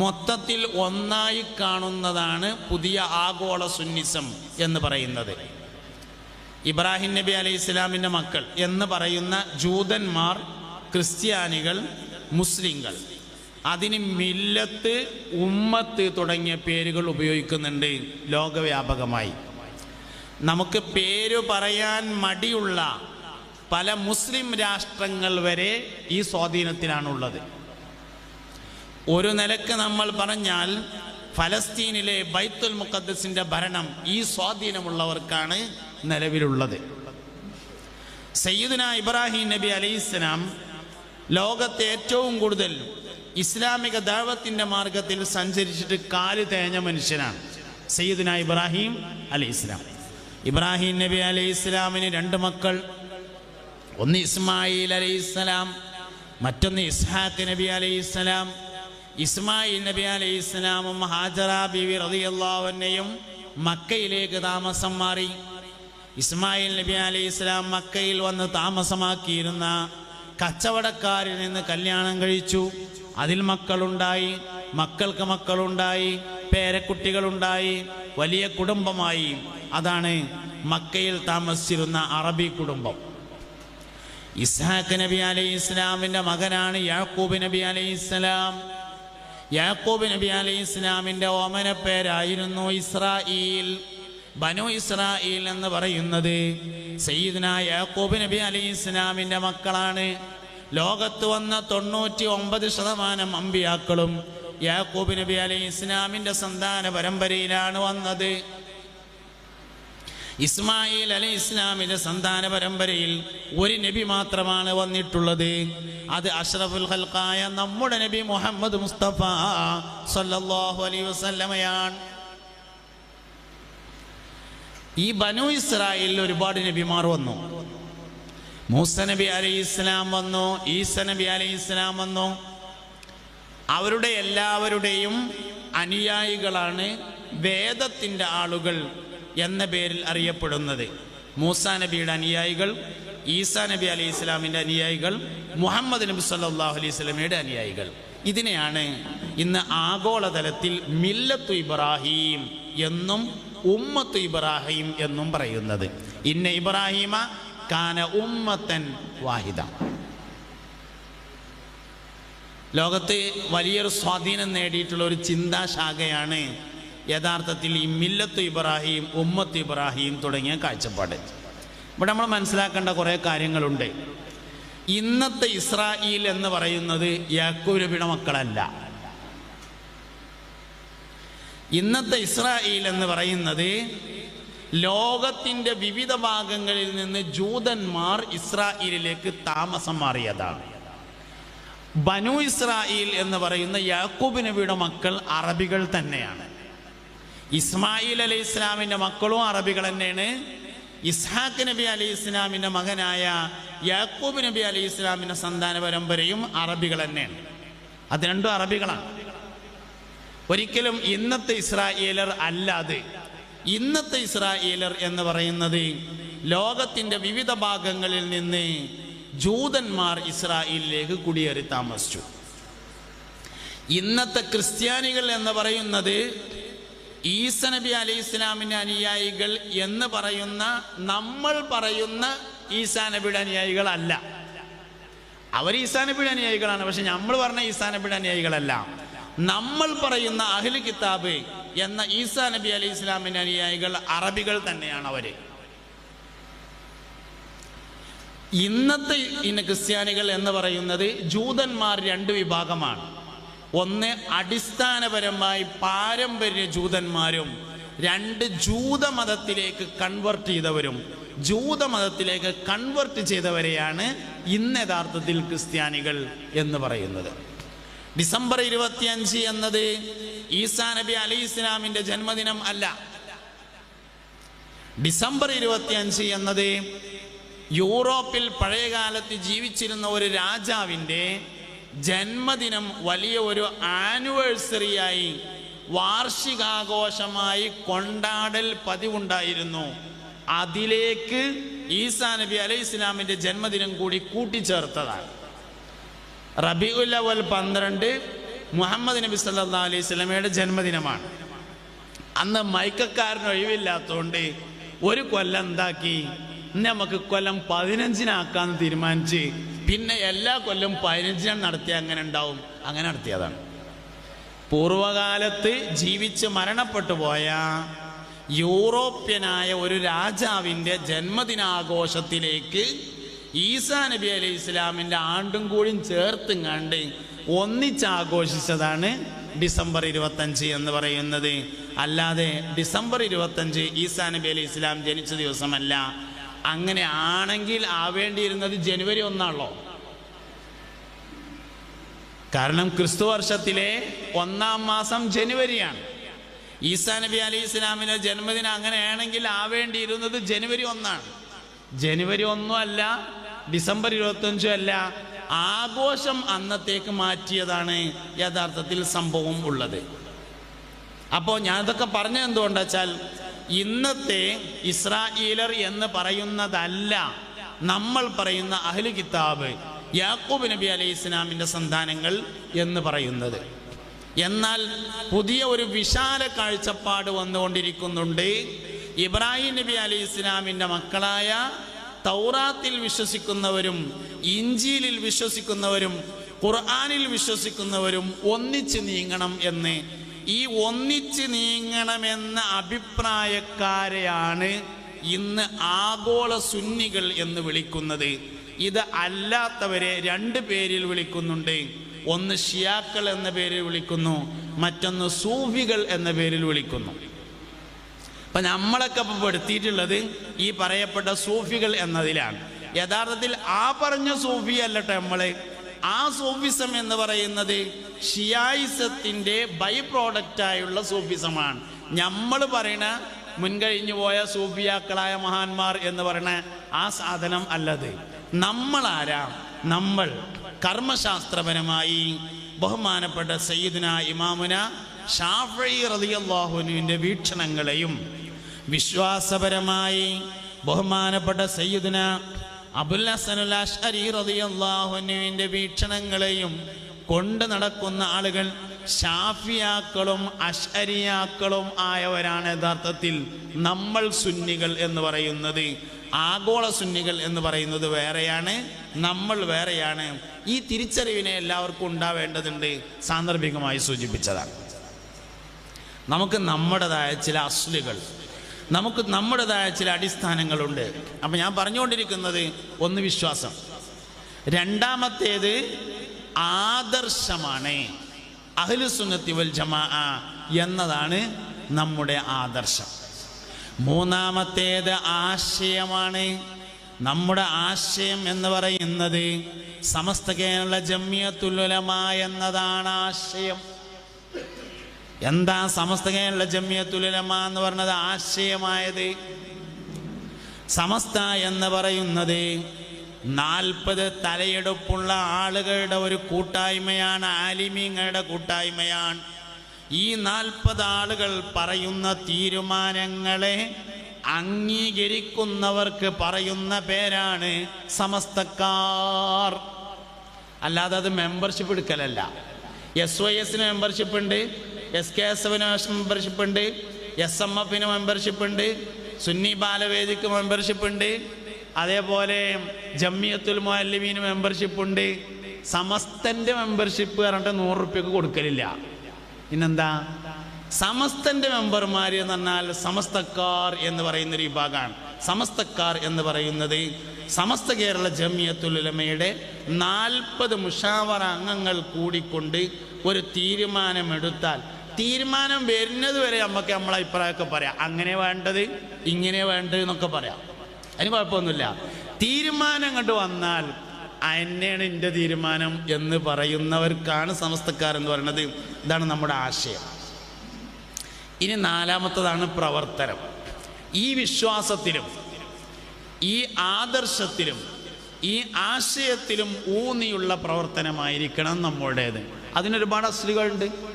മൊത്തത്തിൽ ഒന്നായി കാണുന്നതാണ് പുതിയ ആഗോള സുന്നിസം എന്ന് പറയുന്നത്. ഇബ്രാഹിം നബി അലൈഹി ഇസ്ലാമിന്റെ മക്കൾ എന്ന് പറയുന്ന ജൂതന്മാർ ക്രിസ്ത്യാനികൾ മുസ്ലിങ്ങൾ. അതിന് മില്ലത്ത് ഉമ്മത്ത് തുടങ്ങിയ പേരുകൾ ഉപയോഗിക്കുന്നുണ്ട് ലോകവ്യാപകമായി. നമുക്ക് പേര് പറയാൻ മടിയുള്ള പല മുസ്ലിം രാഷ്ട്രങ്ങൾ വരെ ഈ സ്വാധീനത്തിലാണുള്ളത്. ഒരു നിലയ്ക്ക് നമ്മൾ പറഞ്ഞാൽ ഫലസ്തീനിലെ ബൈത്തുൽ മുഖദ്സിന്റെ ഭരണം ഈ സ്വാധീനമുള്ളവർക്കാണ് നിലവിലുള്ളത്. സയ്യിദുന ഇബ്രാഹിം നബി അലൈഹിസ്സലാം ലോകത്തെ ഏറ്റവും കൂടുതൽ ഇസ്ലാമിക ദൈവത്തിന്റെ മാർഗത്തിൽ സഞ്ചരിച്ചിട്ട് കാൽ തേഞ്ഞ മനുഷ്യനാണ് സയ്യിദുന ഇബ്രാഹിം അലൈഹി ഇസ്ലാം ഇബ്രാഹിം നബി അലൈഹി ഇസ്ലാമിന് രണ്ട് മക്കൾ. ഒന്ന് ഇസ്മായിൽ അലൈഹി ഇസ്ലാം മറ്റൊന്ന് ഇസ്ഹാഖ് നബി അലൈഹി ഇസ്ലാം ഇസ്മായിൽ നബി അലൈഹി ഇസ്ലാമും ഹാജറ ബിവി റളിയല്ലാഹുവിനെയും മക്കയിലേക്ക് താമസം മാറി. ഇസ്മായിൽ നബി അലൈഹി ഇസ്ലാം മക്കയിൽ വന്ന് താമസമാക്കിയിരുന്ന കച്ചവടക്കാരിൽ നിന്ന് കല്യാണം കഴിച്ചു. അതിൽ മക്കളുണ്ടായി മക്കൾക്ക് മക്കളുണ്ടായി പേരക്കുട്ടികളുണ്ടായി വലിയ കുടുംബമായി. അതാണ് മക്കയിൽ താമസിച്ചിരുന്ന അറബി കുടുംബം. ഇസ്ഹാഖ് നബി അലൈഹി ഇസ്ലാമിന്റെ മകനാണ് യാക്കൂബ് നബി അലൈഹി ഇസ്ലാം യാക്കൂബ് നബി അലി ഇസ്ലാമിന്റെ ഓമന പേരായിരുന്നു ഇസ്രായേൽ ബനു ഇസ്രായേൽ എന്ന് പറയുന്നത് സയ്യിദ്ന യാക്കൂബ് നബി അലി ഇസ്ലാമിന്റെ മക്കളാണ്. ലോകത്ത് വന്ന തൊണ്ണൂറ്റി ഒമ്പത് ശതമാനം അമ്പിയാക്കളും യാക്കൂബ് നബി അലി ഇസ്ലാമിന്റെ സന്താന പരമ്പരയിലാണ് വന്നത്. ഇസ്മായിൽ അലി ഇസ്ലാമിന്റെ സന്താന പരമ്പരയിൽ ഒരു നബി മാത്രമാണ് വന്നിട്ടുള്ളത്. അത് അഷ്റഫുൽ ഹൽക്കായ നമ്മുടെ നബി മുഹമ്മദ് മുസ്തഫ സല്ലല്ലാഹു അലൈഹി വസല്ലമയാണ്. ഈ ബനു ഇസ്രായേലിൽ ഒരുപാട് നബിമാർ വന്നു. മൂസ നബി അലൈഹി ഇസ്ലാം വന്നു ഈസ നബി അലൈഹി ഇസ്ലാം വന്നു. അവരുടെ എല്ലാവരുടെയും അനുയായികളാണ് വേദത്തിന്റെ ആളുകൾ. എന്ന പേരിൽ അറിയപ്പെടുന്നത്. മൂസ നബിയുടെ അനുയായികൾ ഈസാ നബി അലി ഇസ്ലാമിന്റെ അനുയായികൾ മുഹമ്മദ് നബി സല്ലാഹു അലൈഹി സ്വലമയുടെ അനുയായികൾ. ഇതിനെയാണ് ഇന്ന് ആഗോളതലത്തിൽ മില്ലത്തു ഇബ്രാഹിം എന്നും ഉമ്മത്തു ഇബ്രാഹിം എന്നും പറയുന്നത്. ഇന്ന ഇബ്രാഹിമ കാന ഉമ്മത്തൻ വാഹിദ. ലോകത്ത് വലിയൊരു സ്വാധീനം നേടിയിട്ടുള്ള ഒരു ചിന്താശാഖയാണ് യഥാർത്ഥത്തിൽ ഈ മില്ലത്ത് ഇബ്രാഹിം ഉമ്മത്ത് ഇബ്രാഹിം തുടങ്ങിയ കാഴ്ചപ്പാട്. ഇവിടെ നമ്മൾ മനസ്സിലാക്കേണ്ട കുറേ കാര്യങ്ങളുണ്ട്. ഇന്നത്തെ ഇസ്രായേൽ എന്ന് പറയുന്നത് യാക്കൂബ് നബിയുടെ മക്കളല്ല. ഇന്നത്തെ ഇസ്രായേൽ എന്ന് പറയുന്നത് ലോകത്തിന്റെ വിവിധ ഭാഗങ്ങളിൽ നിന്ന് ജൂതന്മാർ ഇസ്രായേലിലേക്ക് താമസം മാറിയതാണ്. ബനു ഇസ്രായേൽ എന്ന് പറയുന്ന യാക്കൂബ് നബിയുടെ മക്കൾ അറബികൾ തന്നെയാണ്. ഇസ്മായിൽ അലി ഇസ്ലാമിന്റെ മക്കളും അറബികൾ തന്നെയാണ്. ഇസ്ഹാഖ് നബി അലി ഇസ്ലാമിന്റെ മകനായ യാക്കൂബ് നബി അലി ഇസ്ലാമിന്റെ സന്താന പരമ്പരയും അറബികൾ തന്നെയാണ്. അത് രണ്ടും അറബികളാണ്. ഒരിക്കലും ഇന്നത്തെ ഇസ്രായേലർ അല്ലാതെ ഇന്നത്തെ ഇസ്രായേലർ എന്ന് പറയുന്നത് ലോകത്തിന്റെ വിവിധ ഭാഗങ്ങളിൽ നിന്ന് ജൂതന്മാർ ഇസ്രായേലിലേക്ക് കുടിയേറി താമസിച്ചു. ഇന്നത്തെ ക്രിസ്ത്യാനികൾ എന്ന് പറയുന്നത് ഈസ നബി അലൈഹി ഇസ്ലാമിന്റെ അനുയായികൾ എന്ന് പറയുന്ന നമ്മൾ പറയുന്ന ഈസാ നബിയുടെ അനുയായികളല്ല. അവർ ഈസാ നബിയുടെ അനുയായികളാണ് പക്ഷെ നമ്മൾ പറഞ്ഞ ഈസാ നബിയുടെ അനുയായികളല്ല. നമ്മൾ പറയുന്ന അഹിൽ കിതാബ് എന്ന ഈസാ നബി അലൈഹി ഇസ്ലാമിന്റെ അനുയായികൾ അറബികൾ തന്നെയാണ് അവർ ഇന്നത്തെ ഇന്ന് ക്രിസ്ത്യാനികൾ എന്ന് പറയുന്നത് ജൂതന്മാർ രണ്ട് വിഭാഗമാണ്. ഒന്ന് അടിസ്ഥാനപരമായി പാരമ്പര്യ ജൂതന്മാരും രണ്ട് ജൂതമതത്തിലേക്ക് കൺവെർട്ട് ചെയ്തവരും. ജൂതമതത്തിലേക്ക് കൺവെർട്ട് ചെയ്തവരെയാണ് ഇന്ന് യഥാർത്ഥത്തിൽ ക്രിസ്ത്യാനികൾ എന്ന് പറയുന്നത്. ഡിസംബർ ഇരുപത്തിയഞ്ച് എന്നത് ഈസാ നബി അലി ഇസ്ലാമിന്റെ ജന്മദിനം അല്ല. ഡിസംബർ ഇരുപത്തിയഞ്ച് എന്നത് യൂറോപ്പിൽ പഴയകാലത്ത് ജീവിച്ചിരുന്ന ഒരു രാജാവിന്റെ ജന്മദിനം വലിയ ഒരു ആനിവേഴ്സറിയായി വാർഷികാഘോഷമായി കൊണ്ടാടൽ പതിവുണ്ടായിരുന്നു. അതിലേക്ക് ഈസാ നബി അലൈഹി ഇസ്ലാമിന്റെ ജന്മദിനം കൂടി കൂട്ടിച്ചേർത്തതാണ്. റബിഉൽ അവൽ പന്ത്രണ്ട് മുഹമ്മദ് നബി സല്ലാ അലൈഹി സ്വലമയുടെ ജന്മദിനമാണ്. അന്ന് മയക്കക്കാരന് ഒഴിവില്ലാത്തതുകൊണ്ട് ഒരു കൊല്ലം എന്താക്കി നമുക്ക് കൊല്ലം പതിനഞ്ചിനാക്കാന്ന് തീരുമാനിച്ച് പിന്നെ എല്ലാ കൊല്ലം പതിനഞ്ചിനും നടത്തിയ അങ്ങനെ ഉണ്ടാവും. അങ്ങനെ നടത്തിയതാണ്. പൂർവകാലത്ത് ജീവിച്ച് മരണപ്പെട്ടു പോയ യൂറോപ്യനായ ഒരു രാജാവിന്റെ ജന്മദിനാഘോഷത്തിലേക്ക് ഈസാ നബി അലൈഹി ഇസ്ലാമിന്റെ ആണ്ടും കൂടിയും ചേർത്തും കണ്ട് ഒന്നിച്ചാഘോഷിച്ചതാണ് ഡിസംബർ ഇരുപത്തഞ്ച് എന്ന് പറയുന്നത്. അല്ലാതെ ഡിസംബർ ഇരുപത്തഞ്ച് ഈസാ നബി അലൈഹി ഇസ്ലാം ജനിച്ച ദിവസമല്ല. അങ്ങനെ ആണെങ്കിൽ ആവേണ്ടിയിരുന്നത് ജനുവരി ഒന്നാണല്ലോ. കാരണം ക്രിസ്തു വർഷത്തിലെ ഒന്നാം മാസം ജനുവരിയാണ്. ഈസാ നബി അലി ഇസ്ലാമിന്റെ ജന്മദിനം അങ്ങനെയാണെങ്കിൽ ആവേണ്ടിയിരുന്നത് ജനുവരി ഒന്നാണ്. ജനുവരി ഒന്നും അല്ല ഡിസംബർ ഇരുപത്തഞ്ചും അല്ല ആഘോഷം അന്നത്തേക്ക് മാറ്റിയതാണ് യഥാർത്ഥത്തിൽ സംഭവം ഉള്ളത്. അപ്പോൾ ഞാനിതൊക്കെ പറഞ്ഞത് എന്തുകൊണ്ടാ വെച്ചാൽ ഇന്നത്തെ ഇസ്രായേലർ എന്ന് പറയുന്നതല്ല നമ്മൾ പറയുന്ന അഹ്ലു കിതാബ് യാക്കൂബ് നബി അലൈഹി ഇസ്ലാമിന്റെ സന്താനങ്ങൾ എന്ന് പറയുന്നത്. എന്നാൽ പുതിയ ഒരു വിശാല കാഴ്ചപ്പാട് വന്നുകൊണ്ടിരിക്കുന്നുണ്ട്. ഇബ്രാഹിം നബി അലൈഹി ഇസ്ലാമിന്റെ മക്കളായ തൗറാത്തിൽ വിശ്വസിക്കുന്നവരും ഇഞ്ചിയിലിൽ വിശ്വസിക്കുന്നവരും ഖുർആാനിൽ വിശ്വസിക്കുന്നവരും ഒന്നിച്ച് നീങ്ങണം എന്ന് ഈ ഒന്നിച്ച് നീങ്ങണമെന്ന അഭിപ്രായക്കാരെയാണ് ഇന്ന് ആഗോള സുന്നികൾ എന്ന് വിളിക്കുന്നത്. ഇത് അല്ലാത്തവരെ രണ്ട് പേരിൽ വിളിക്കുന്നുണ്ട്. ഒന്ന് ഷിയാക്കൾ എന്ന പേരിൽ വിളിക്കുന്നു. മറ്റൊന്ന് സൂഫികൾ എന്ന പേരിൽ വിളിക്കുന്നു. അപ്പൊ നമ്മളൊക്കെ ഇപ്പൊ പെടുത്തിയിട്ടുള്ളത് ഈ പറയപ്പെട്ട സൂഫികൾ എന്നതിലാണ്. യഥാർത്ഥത്തിൽ ആ പറഞ്ഞ സൂഫി അല്ലട്ടെ നമ്മൾ. ആ സൂഫിസം എന്ന് പറയുന്നത് ഷിയായിസത്തിന്റെ ബൈ പ്രോഡക്റ്റായുള്ള സൂഫിസമാണ്. നമ്മൾ പറയണ മുൻകഴിഞ്ഞു പോയ സൂഫിയാക്കളായ മഹാന്മാർ എന്ന് പറയണ ആ സാധനം അല്ലത്. നമ്മളാരാ? നമ്മൾ കർമ്മശാസ്ത്രപരമായി ബഹുമാനപ്പെട്ട സയ്യിദിന ഇമാമുന ഷാഫി റളിയല്ലാഹുവിന്റെ വീക്ഷണങ്ങളെയും വിശ്വാസപരമായി ബഹുമാനപ്പെട്ട സയ്യിദുന റളിയല്ലാഹുവിന്റെ വീക്ഷണങ്ങളെയും കൊണ്ട് നടക്കുന്ന ആളുകൾ ഷാഫിയാക്കളും അഷ്അരിയാക്കളും ആയവരാണ് യഥാർത്ഥത്തിൽ നമ്മൾ സുന്നികൾ എന്ന് പറയുന്നത്. ആഗോള സുന്നികൾ എന്ന് പറയുന്നത് വേറെയാണ് നമ്മൾ വേറെയാണ്. ഈ തിരിച്ചറിവിനെ എല്ലാവർക്കും ഉണ്ടാവേണ്ടതുണ്ട്. സാന്ദർഭികമായി സൂചിപ്പിച്ചതാണ്. നമുക്ക് നമ്മുടേതായ ചില അസ്ലുകൾ നമുക്ക് നമ്മുടേതായ ചില അടിസ്ഥാനങ്ങളുണ്ട്. അപ്പം ഞാൻ പറഞ്ഞുകൊണ്ടിരിക്കുന്നത് ഒന്ന് വിശ്വാസം. രണ്ടാമത്തേത് ആദർശമാണ്. അഹ്ലുസുന്നത്തി വൽ ജമാ എന്നതാണ് നമ്മുടെ ആദർശം. മൂന്നാമത്തേത് ആശയമാണ്. നമ്മുടെ ആശയം എന്ന് പറയുന്നത് സമസ്ത കേരള ജമ്മിയത്തുലമ എന്നതാണ് ആശയം. എന്താ സമസ്ത കേരള ജമ്മിയത്തുലമ എന്ന് പറഞ്ഞത് ആശയമായത്? സമസ്ത എന്ന് പറയുന്നത് നാൽപ്പത് തലയെടുപ്പുള്ള ആളുകളുടെ ഒരു കൂട്ടായ്മയാണ് ആലിമീങ്ങളുടെ കൂട്ടായ്മയാണ്. ഈ നാൽപ്പത് ആളുകൾ പറയുന്ന തീരുമാനങ്ങളെ അംഗീകരിക്കുന്നവർക്ക് പറയുന്ന പേരാണ് സമസ്തക്കാർ. അല്ലാതെ അത് മെമ്പർഷിപ്പ് എടുക്കലല്ല. എസ് വൈ എസിന് മെമ്പർഷിപ്പ് ഉണ്ട്. എസ് കെ എസ് എഫിന് മെമ്പർഷിപ്പ് ഉണ്ട്. എസ് എം എഫിന് മെമ്പർഷിപ്പ് ഉണ്ട്. സുന്നി ബാലവേദിക്ക് മെമ്പർഷിപ്പ് ഉണ്ട്. അതേപോലെ ജമ്മിയത്തുൽ മുഅല്ലിമീന് മെമ്പർഷിപ്പ് ഉണ്ട്. സമസ്തന്റെ മെമ്പർഷിപ്പ് പറഞ്ഞിട്ട് നൂറ് റുപ്യക്ക് കൊടുക്കലില്ല. പിന്നെന്താ? സമസ്തന്റെ മെമ്പർമാർ എന്ന് പറഞ്ഞാൽ സമസ്തക്കാർ എന്ന് പറയുന്ന ഒരു വിഭാഗമാണ്. സമസ്തക്കാർ എന്ന് പറയുന്നത് സമസ്ത കേരള ജമിയത്തുലമയുടെ നാൽപ്പത് മുഷാവറ അംഗങ്ങൾ കൂടിക്കൊണ്ട് ഒരു തീരുമാനമെടുത്താൽ തീരുമാനം വരുന്നത് വരെ നമുക്ക് നമ്മളെ അഭിപ്രായമൊക്കെ പറയാം. അങ്ങനെ വേണ്ടത് ഇങ്ങനെ വേണ്ടത് എന്നൊക്കെ പറയാം. അതിന് കുഴപ്പമൊന്നുമില്ല. തീരുമാനം കണ്ട് വന്നാൽ എന്നെയാണ് എന്റെ തീരുമാനം എന്ന് പറയുന്നവർക്കാണ് സമസ്തക്കാർ എന്ന് പറയുന്നത്. ഇതാണ് നമ്മുടെ ആശയം. ഇനി നാലാമത്തതാണ് പ്രവർത്തനം. ഈ വിശ്വാസത്തിലും ഈ ആദർശത്തിലും ഈ ആശയത്തിലും ഊന്നിയുള്ള പ്രവർത്തനമായിരിക്കണം നമ്മുടേത്. അതിനൊരുപാട് അസ്ലുകളുണ്ട്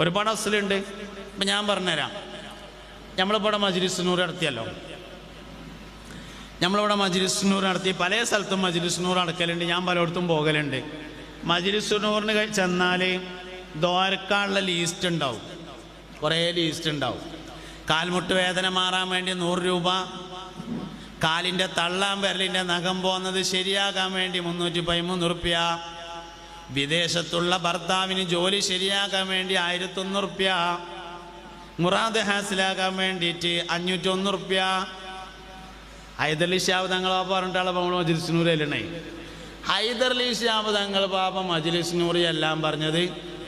ഒരുപാട് അസലുണ്ട്. ഇപ്പം ഞാൻ പറഞ്ഞുതരാം. നമ്മളിവിടെ മജ്ലിസ് നൂറ് നടത്തിയല്ലോ. നമ്മളിവിടെ മജ്ലിസ് നൂറ് നടത്തി. പല സ്ഥലത്തും മജ്ലിസ് നൂറ് നടക്കലുണ്ട്. ഞാൻ പലയിടത്തും പോകലുണ്ട്. മജ്ലിസ് നൂറിന് കഴി- ചെന്നാൽ ദ്വാരക്കാനുള്ള ലീസ്റ്റ് ഉണ്ടാവും. കുറേ ലീസ്റ്റ് ഉണ്ടാവും. കാൽമുട്ട് വേദന മാറാൻ വേണ്ടി നൂറ് രൂപ. കാലിന്റെ തള്ളാൻ വിരലിന്റെ നഖം പോകുന്നത് ശരിയാകാൻ വേണ്ടി മുന്നൂറ്റി പതിമൂന്ന് റുപ്യ. വിദേശത്തുള്ള ഭർത്താവിന് ജോലി ശരിയാക്കാൻ വേണ്ടി ആയിരത്തൊന്ന് റുപ്യ മുറാദ് ഹാസിലാക്കാൻ വേണ്ടിയിട്ട് അഞ്ഞൂറ്റൊന്ന് റുപ്യ. ഹൈദർലി ഷാബ് തങ്ങൾ പാപ്പ പറഞ്ഞിട്ടുള്ള നമ്മൾ മജ്ലിസ് ഹൈദർലി ഷാബ് തങ്ങൾ പാപ്പ മജ്ലിസ് നൂറി എല്ലാം പറഞ്ഞത്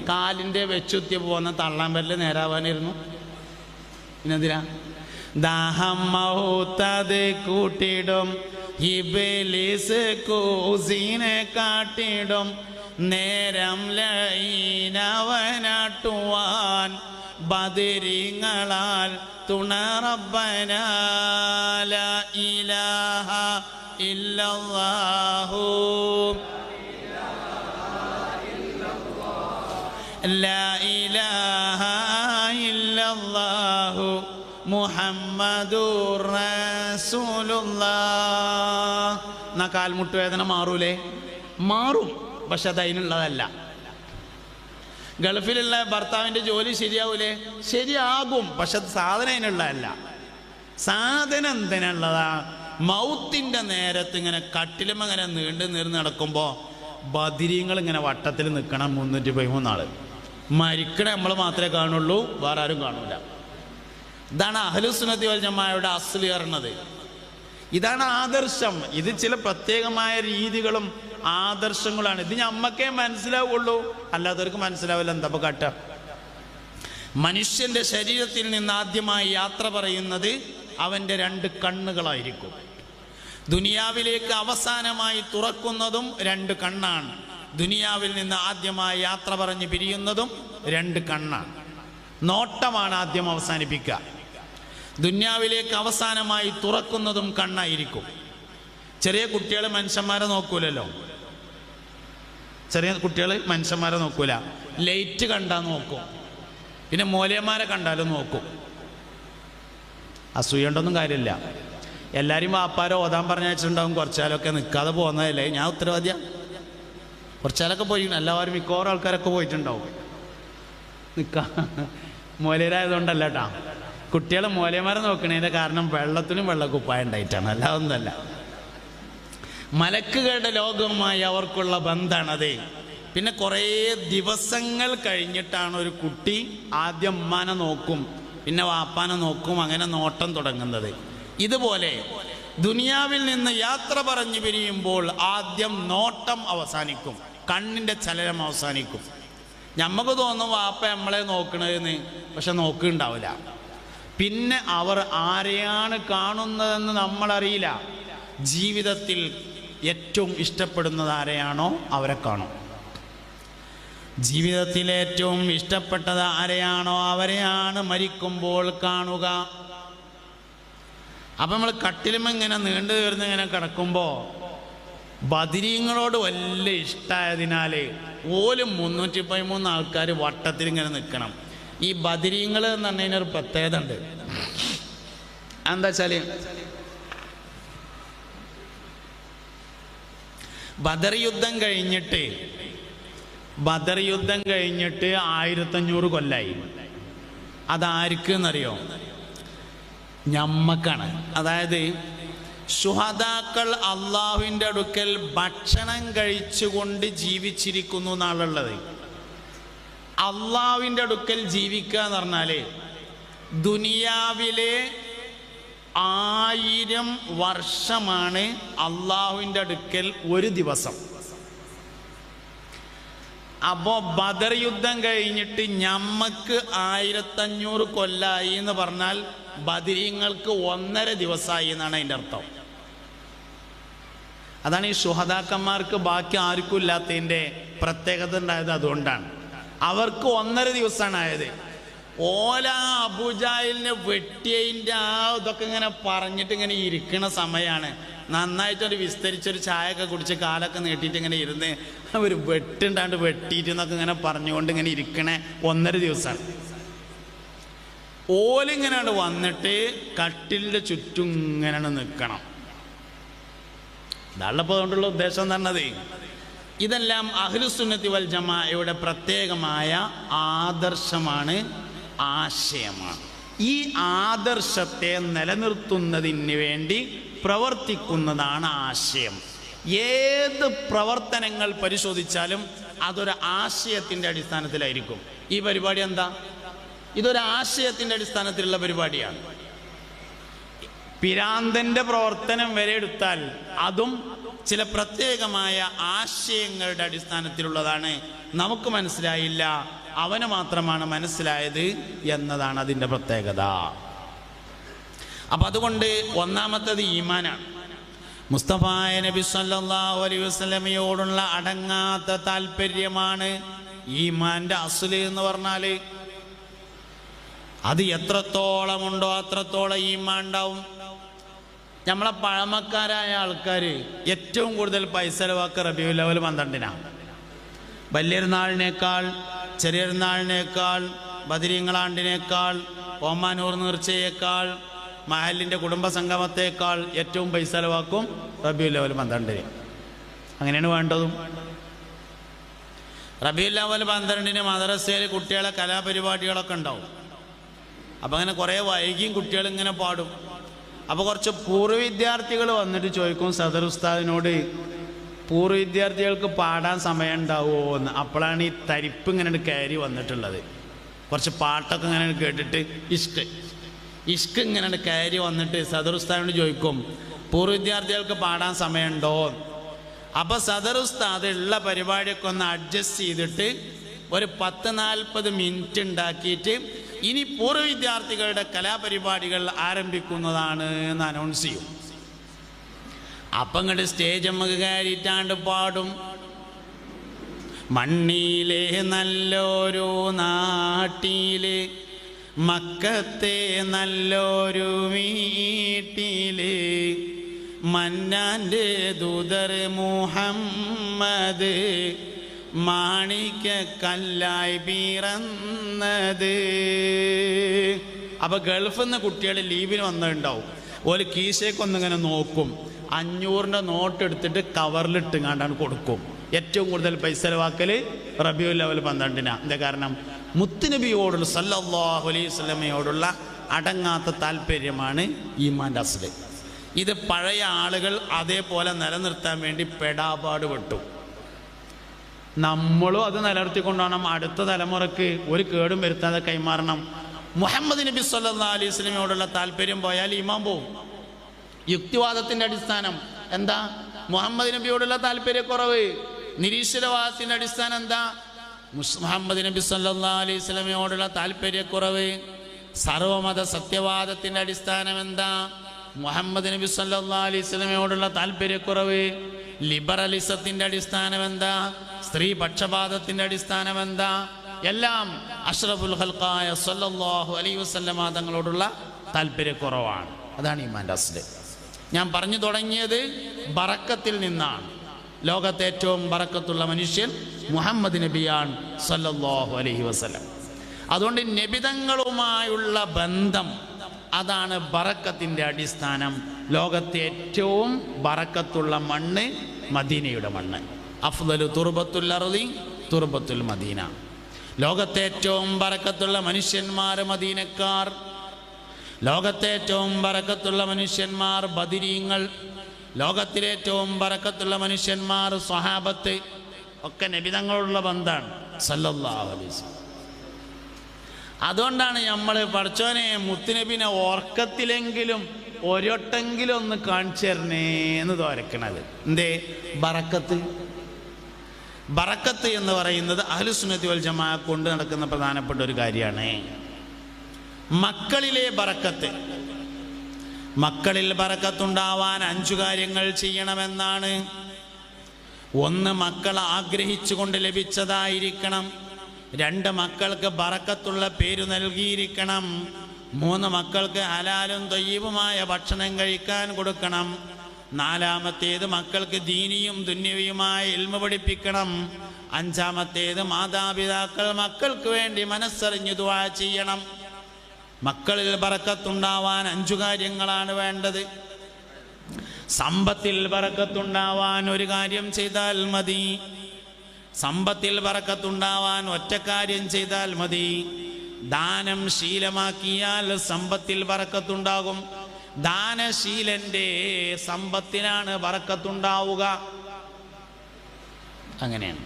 കാലിന്റെ വെച്ചുത്തി പോകുന്ന തള്ളാൻ പറ്റില്ല നേരാവാനായിരുന്നു. പിന്നെന്തിനാ? ദാഹം മഹൂത്തത് കൂട്ടിടും ഇബിലിസ് കൂസീനെ കാട്ടിടും നേരം ലൈനവനാട്ടുവാൻ ബദിരിങ്ങളാൽ തുണ റബ്ബന ലാ ഇലാഹ ഇല്ലല്ലാഹു ലാ ഇലാഹ ഇല്ലല്ലാഹു മുഹമ്മദുർ റസൂലുള്ളാഹ്. എന്നാ കാൽമുട്ടുവേദന മാറൂലേ? മാറും. പക്ഷെ അത് അതിനുള്ളതല്ല. ഗൾഫിലുള്ള ഭർത്താവിന്റെ ജോലി ശരിയാവൂലേ? ശരിയാകും പക്ഷെ സാധനം അതിനുള്ളതല്ല. സാധനം എന്തിനുള്ളതാ? മൗത്തിന്റെ നേരത്ത് ഇങ്ങനെ കട്ടിലും അങ്ങനെ നീണ്ടു നീർന്ന് നടക്കുമ്പോൾ ബദിരീങ്ങൾ ഇങ്ങനെ വട്ടത്തിൽ നിൽക്കണം മുന്നൂറ്റി പതിമൂന്നാൾ മരിക്കണ നമ്മൾ മാത്രമേ കാണുള്ളൂ വേറെ ആരും കാണൂല. ഇതാണ് അഹലുസുനത്തി വലിയമ്മയുടെ അസ്ലി അറിഞ്ഞത് ഇതാണ് ആദർശം. ഇത് ചില പ്രത്യേകമായ രീതികളും ആദർശങ്ങളാണ്. ഇത് ഞമ്മക്കേ മനസ്സിലാവുള്ളൂ. അല്ലാത്തവർക്ക് മനസ്സിലാവില്ല. എന്താ കാട്ട? മനുഷ്യന്റെ ശരീരത്തിൽ നിന്ന് ആദ്യമായി യാത്ര പറയുന്നത് അവന്റെ രണ്ട് കണ്ണുകളായിരിക്കും. ദുനിയാവിലേക്ക് അവസാനമായി തുറക്കുന്നതും രണ്ട് കണ്ണാണ്. ദുനിയാവിൽ നിന്ന് ആദ്യമായി യാത്ര പറഞ്ഞ് പിരിയുന്നതും രണ്ട് കണ്ണാണ്. നോട്ടമാണ് ആദ്യം അവസാനിപ്പിക്കുക. ദുന്യാവിലേക്ക് അവസാനമായി തുറക്കുന്നതും കണ്ണായിരിക്കും. ചെറിയ കുട്ടികൾ മനുഷ്യന്മാരെ നോക്കൂലല്ലോ. ചെറിയ കുട്ടികൾ മനുഷ്യന്മാരെ നോക്കൂല. ലൈറ്റ് കണ്ടാൽ നോക്കും. പിന്നെ മൂലയന്മാരെ കണ്ടാലും നോക്കും. അസൂയണ്ടൊന്നും കാര്യമില്ല. എല്ലാവരും വാപ്പാരോ ഓതാൻ പറഞ്ഞയച്ചിട്ടുണ്ടാവും കുറച്ചാലൊക്കെ നിൽക്കാതെ പോകുന്നതല്ലേ? ഞാൻ ഉത്തരവാദിയ? കുറച്ചാലൊക്കെ പോയി എല്ലാവരും മിക്കവാറും ആൾക്കാരൊക്കെ പോയിട്ടുണ്ടാവും. നിൽക്കാ മൂലയരായതുകൊണ്ടല്ല കേട്ടാ കുട്ടികളെ മൂലയന്മാരെ നോക്കണതിന്റെ കാരണം വെള്ളത്തിനും വെള്ളക്കുപ്പായ ഉണ്ടായിട്ടാണ്. അല്ലാതൊന്നുമല്ല. മലക്കുകളുടെ ലോകവുമായി അവർക്കുള്ള ബന്ധമാണത് പിന്നെ കുറേ ദിവസങ്ങൾ കഴിഞ്ഞിട്ടാണ് ഒരു കുട്ടി ആദ്യം ഉമ്മാനെ നോക്കും പിന്നെ വാപ്പാനെ നോക്കും അങ്ങനെ നോട്ടം തുടങ്ങുന്നത്. ഇതുപോലെ ദുനിയാവിൽ നിന്ന് യാത്ര പറഞ്ഞു പിരിയുമ്പോൾ ആദ്യം നോട്ടം അവസാനിക്കും കണ്ണിന്റെ ചലനം അവസാനിക്കും. നമുക്ക് തോന്നും വാപ്പ നമ്മളെ നോക്കണതെന്ന് പക്ഷെ നോക്കുന്നുണ്ടാവില്ല. പിന്നെ അവർ ആരെയാണ് കാണുന്നതെന്ന് നമ്മളറിയില്ല. ജീവിതത്തിൽ ഏറ്റവും ഇഷ്ടപ്പെടുന്നത് ആരെയാണോ അവരെ കാണും. ജീവിതത്തിൽ ഏറ്റവും ഇഷ്ടപ്പെട്ടത് ആരെയാണോ അവരെയാണ് മരിക്കുമ്പോൾ കാണുക. അപ്പം നമ്മൾ കട്ടിലും ഇങ്ങനെ നീണ്ടു തീർന്ന് ഇങ്ങനെ കിടക്കുമ്പോൾ ബദിരീങ്ങളോട് വലിയ ഇഷ്ടമായതിനാൽ ഓലും മുന്നൂറ്റി പതിമൂന്ന് ആൾക്കാർ വട്ടത്തിൽ ഇങ്ങനെ നിൽക്കണം. ഈ ബദിരീങ്ങൾ എന്ന് പറഞ്ഞതിനൊരു പ്രത്യേകത ഉണ്ട് എന്താ വെച്ചാൽ ബദർ യുദ്ധം കഴിഞ്ഞിട്ട് ബദർ യുദ്ധം കഴിഞ്ഞിട്ട് ആയിരത്തഞ്ഞൂറ് കൊല്ലായി. അതാർക്ക് എന്നറിയോ ഞമ്മക്കാണ്. അതായത് സുഹതാക്കൾ അള്ളാഹുവിന്റെ അടുക്കൽ ഭക്ഷണം കഴിച്ചുകൊണ്ട് ജീവിച്ചിരിക്കുന്നു എന്നാളുള്ളത് അള്ളാഹുവിന്റെ അടുക്കൽ ജീവിക്കുക എന്ന് പറഞ്ഞാൽ ദുനിയാവിലെ ആയിരം വർഷമാണ് അള്ളാഹുവിന്റെ അടുക്കൽ ഒരു ദിവസം. അപ്പോൾ ബദർ യുദ്ധം കഴിഞ്ഞിട്ട് ഞമ്മക്ക് ആയിരത്തഞ്ഞൂറ് കൊല്ലായി എന്ന് പറഞ്ഞാൽ ബദിരിങ്ങൾക്ക് ഒന്നര ദിവസമായി എന്നാണ് അതിന്റെ അർത്ഥം. അതാണ് ഈ സുഹതാക്കന്മാർക്ക് ബാക്കി ആർക്കും ഇല്ലാത്തതിന്റെ പ്രത്യേകത ഉണ്ടായത് അതുകൊണ്ടാണ്. അവർക്ക് ഒന്നര ദിവസമാണ് ആയത്. ഓല അബുജാലിനെ വെട്ടിയതിന്റെ ആ ഇതൊക്കെ ഇങ്ങനെ പറഞ്ഞിട്ട് ഇങ്ങനെ ഇരിക്കണ സമയമാണ് നന്നായിട്ടൊരു വിസ്തരിച്ചൊരു ചായയൊക്കെ കുടിച്ച് കാലൊക്കെ നീട്ടിയിട്ട് ഇങ്ങനെ ഇരുന്ന് ഒരു വെട്ടുണ്ടാണ്ട് വെട്ടിയിട്ട് എന്നൊക്കെ ഇങ്ങനെ പറഞ്ഞുകൊണ്ട് ഇങ്ങനെ ഇരിക്കണേ ഒന്നര ദിവസമാണ് ഓലിങ്ങനെയാണ് വന്നിട്ട് കട്ടിലിന്റെ ചുറ്റും ഇങ്ങനെയാണ് നിൽക്കണം ഇതാളപ്പോൾ അതുകൊണ്ടുള്ള ഉദ്ദേശം തന്നത് ഇതെല്ലാം അഹ്ലുസുന്നത്തി വൽ ജമാഅയുടെ പ്രത്യേകമായ ആദർശമാണ് ആശയമാണ്. ഈ ആദർശത്തെ നിലനിർത്തുന്നതിന് വേണ്ടി പ്രവർത്തിക്കുന്നതാണ് ആശയം. ഏത് പ്രവർത്തനങ്ങൾ പരിശോധിച്ചാലും അതൊരു ആശയത്തിന്റെ അടിസ്ഥാനത്തിലായിരിക്കും. ഈ പരിപാടി എന്താ? ഇതൊരു ആശയത്തിന്റെ അടിസ്ഥാനത്തിലുള്ള പരിപാടിയാണ്. പിരാന്തന്റെ പ്രവർത്തനം വരെ എടുത്താൽ അതും ചില പ്രത്യേകമായ ആശയങ്ങളുടെ അടിസ്ഥാനത്തിലുള്ളതാണ്. നമുക്ക് മനസ്സിലായില്ല. അവന് മാത്രമാണ് മനസ്സിലായത് എന്നതാണ് അതിന്റെ പ്രത്യേകത. അപ്പം അതുകൊണ്ട് ഒന്നാമത്തത് ഈമാനാണ്. മുസ്തഫായ നബി സല്ലല്ലാഹു അലൈഹി വസല്ലമയോടുള്ള അടങ്ങാത്ത താല്പര്യമാണ് ഈമാന്റെ അസുൽ എന്ന് പറഞ്ഞാൽ അത് എത്രത്തോളം ഉണ്ടോ അത്രത്തോളം ഈമാൻ ഉണ്ടാവും. നമ്മളെ പഴമക്കാരായ ആൾക്കാർ ഏറ്റവും കൂടുതൽ പൈസ ചെലവാക്കുക റബിയു ലെവൽ പന്ത്രണ്ടിനാണ്. വലിയൊരുനാളിനേക്കാൾ ചെറിയൊരുനാളിനേക്കാൾ ബദിരിങ്ങളാണ്ടിനേക്കാൾ ഓമാനൂർ നീർച്ചയേക്കാൾ മഹലിന്റെ കുടുംബസംഗമത്തേക്കാൾ ഏറ്റവും പൈസ ചെലവാക്കും റബി ലെവൽ പന്ത്രണ്ടിന്. അങ്ങനെയാണ് വേണ്ടതും. റബിയുൽ അവൽ പന്ത്രണ്ടിന് മദ്രസയിൽ കുട്ടികളെ കലാപരിപാടികളൊക്കെ ഉണ്ടാവും. അപ്പം അങ്ങനെ കുറേ വൈകിയും കുട്ടികൾ ഇങ്ങനെ പാടും. അപ്പോൾ കുറച്ച് പൂർവ വിദ്യാർത്ഥികൾ വന്നിട്ട് ചോദിക്കും സദർ ഉസ്താദിനോട് പൂർവ വിദ്യാർത്ഥികൾക്ക് പാടാൻ സമയം ഉണ്ടാവുമോ എന്ന് അപ്പോഴാണ് ഈ തരിപ്പ് ഇങ്ങനെ കയറി വന്നിട്ടുള്ളത്. കുറച്ച് പാട്ടൊക്കെ ഇങ്ങനെ കേട്ടിട്ട് ഇഷ്ക് ഇഷ്ക് ഇങ്ങനെ കയറി വന്നിട്ട് സദർ ഉസ്താദിനോട് ചോദിക്കും പൂർവ വിദ്യാർത്ഥികൾക്ക് പാടാൻ സമയമുണ്ടോ? അപ്പോൾ സദർ ഉസ്താദ് ഉള്ള പരിപാടിയൊക്കെ ഒന്ന് അഡ്ജസ്റ്റ് ചെയ്തിട്ട് ഒരു പത്ത് നാൽപ്പത് മിനിറ്റ് ഉണ്ടാക്കിയിട്ട് ഇനി പൂർവ വിദ്യാർത്ഥികളുടെ കലാപരിപാടികൾ ആരംഭിക്കുന്നതാണ് എന്ന് അനൗൺസ് ചെയ്യും. അപ്പം ഇങ്ങോട്ട് സ്റ്റേജ് നമുക്ക് കയറിയിട്ടാണ്ട് പാടും. മണ്ണിലെ നല്ലൊരു നാട്ടിലെ മക്കത്തെ നല്ലൊരു വീട്ടിലെ മന്നാന്റെ ദൂതർ മുഹമ്മദ് മാണിക്ക കല്ലായി പിറന്നത്. അപ്പൊ ഗൾഫിൽ നിന്ന് കുട്ടികൾ ലീവിന് വന്നിട്ടുണ്ടാവും. ഒരു കീശയ്ക്കൊന്നിങ്ങനെ നോക്കും. അഞ്ഞൂറിന്റെ നോട്ട് എടുത്തിട്ട് കവറിലിട്ട് കണ്ടാണ് കൊടുക്കും. ഏറ്റവും കൂടുതൽ പൈസ ചെലവാക്കൽ റബിയു ലെവൽ പന്ത്രണ്ടിനാണ് എന്താ കാരണം? മുത്തുനബിയോടുള്ള സല്ലാഹു അലൈഹി സ്വലമയോടുള്ള അടങ്ങാത്ത താല്പര്യമാണ് ഈമാന്റെ അസ്ല്. ഇത് പഴയ ആളുകൾ അതേപോലെ നിലനിർത്താൻ വേണ്ടി പെടാപാട് പെട്ടു. നമ്മളും അത് നിലനിർത്തിക്കൊണ്ടാണ് അടുത്ത തലമുറയ്ക്ക് ഒരു കേടും വരുത്താതെ കൈമാറണം. മുഹമ്മദ് നബി സല്ലാ അലൈഹി സ്വലമയോടുള്ള താല്പര്യം പോയാൽ ഇമാം പോവും. യുക്തിവാദത്തിന്റെ അടിസ്ഥാനം എന്താ? മുഹമ്മദ് നബിയോടുള്ള താല്പര്യക്കുറവ്. നിരീശ്വരവാദത്തിന്റെ അടിസ്ഥാനം എന്താ? മുഹമ്മദ് നബി സല്ലാ അലൈഹി സ്വലമയോടുള്ള താല്പര്യക്കുറവ്. സർവമത സത്യവാദത്തിന്റെ അടിസ്ഥാനം എന്താ? മുഹമ്മദ് നബി സല്ലാ അലൈഹി സ്വലമയോടുള്ള താല്പര്യക്കുറവ്. ലിബറലിസത്തിന്റെ അടിസ്ഥാനം എന്താ? സ്ത്രീ പക്ഷപാതത്തിന്റെ അടിസ്ഥാനം എന്താ? എല്ലാം അഷ്റഫുൽ ഹൽക്കായ സല്ലല്ലാഹു അലൈ വസല്ലമ തങ്ങളോടുള്ള താല്പര്യക്കുറവാണ്. അതാണ് ഈമാന്റെ അസ്ല് ഞാൻ പറഞ്ഞു തുടങ്ങിയത് ബറക്കത്തിൽ നിന്നാണ്. ലോകത്തെ ഏറ്റവും ബറക്കത്തുള്ള മനുഷ്യൻ മുഹമ്മദ് നബിയാണ് സല്ലല്ലാഹു അലൈഹി വസ്ലം അതുകൊണ്ട് നബിതങ്ങളുമായുള്ള ബന്ധം അതാണ് ബറക്കത്തിന്റെ അടിസ്ഥാനം. ലോകത്തെ ഏറ്റവും ബറക്കത്തുള്ള മണ്ണ് മദീനയുടെ മണ്ണ്. അഫ്ദലു തുർബത്തുൽ അറുതി തുർബത്തുൽ മദീന. ലോകത്തെ ഏറ്റവും ബറക്കത്തുള്ള മനുഷ്യന്മാർ മദീനക്കാർ. ലോകത്തെ ഏറ്റവും ബറക്കത്തുള്ള മനുഷ്യന്മാർ ബദിരീങ്ങൾ. ലോകത്തിലെ ഏറ്റവും ബറക്കത്തുള്ള മനുഷ്യന്മാർ സ്വഹാബത്ത്. ഒക്കെ നബിതങ്ങളുള്ള ബന്ധാണ്. അതുകൊണ്ടാണ് നമ്മൾ പഠിച്ചോനെ മുത്തുനബിനെ ഓർക്കത്തിലെങ്കിലും ഒരൊട്ടെങ്കിലും ഒന്ന് കാണിച്ചു തരണേ എന്ന് തോരക്കണത്. എന്തേ? ബറക്കത്ത്. ബറക്കത്ത് എന്ന് പറയുന്നത് അഹ്ലുസുന്നത്തി വൽ ജമാ കൊണ്ട് നടക്കുന്ന പ്രധാനപ്പെട്ട ഒരു കാര്യമാണ്. മക്കളിലെ ബറക്കത്ത്. മക്കളിൽ ബറക്കത്തുണ്ടാവാൻ അഞ്ചു കാര്യങ്ങൾ ചെയ്യണമെന്നാണ്. ഒന്ന് മക്കൾ ആഗ്രഹിച്ചുകൊണ്ട് ലഭിച്ചതായിരിക്കണം. രണ്ട് മക്കൾക്ക് ബറക്കത്തുള്ള പേര് നൽകിയിരിക്കണം. മൂന്ന് മക്കൾക്ക് ഹലാലും തൊയ്യവുമായ ഭക്ഷണം കഴിക്കാൻ കൊടുക്കണം. നാലാമത്തേത് മക്കൾക്ക് ദീനിയും ദുന്യവിയുമായ എൽമ പഠിപ്പിക്കണം. അഞ്ചാമത്തേത് മാതാപിതാക്കൾ മക്കൾക്ക് വേണ്ടി മനസ്സറിഞ്ഞു ദുവാ ചെയ്യണം. മക്കളിൽ പറക്കത്തുണ്ടാവാൻ അഞ്ചു കാര്യങ്ങളാണ് വേണ്ടത്. സമ്പത്തിൽ പറക്കത്തുണ്ടാവാൻ ഒരു കാര്യം ചെയ്താൽ മതി. സമ്പത്തിൽ പറക്കത്തുണ്ടാവാൻ ഒറ്റക്കാര്യം ചെയ്താൽ മതി. ദാനം ശീലമാക്കിയാൽ സമ്പത്തിൽ ബറക്കത്തുണ്ടാകും. ദാനശീലന്റെ സമ്പത്തിനാണ് വറക്കത്തുണ്ടാവുക അങ്ങനെയാണ്.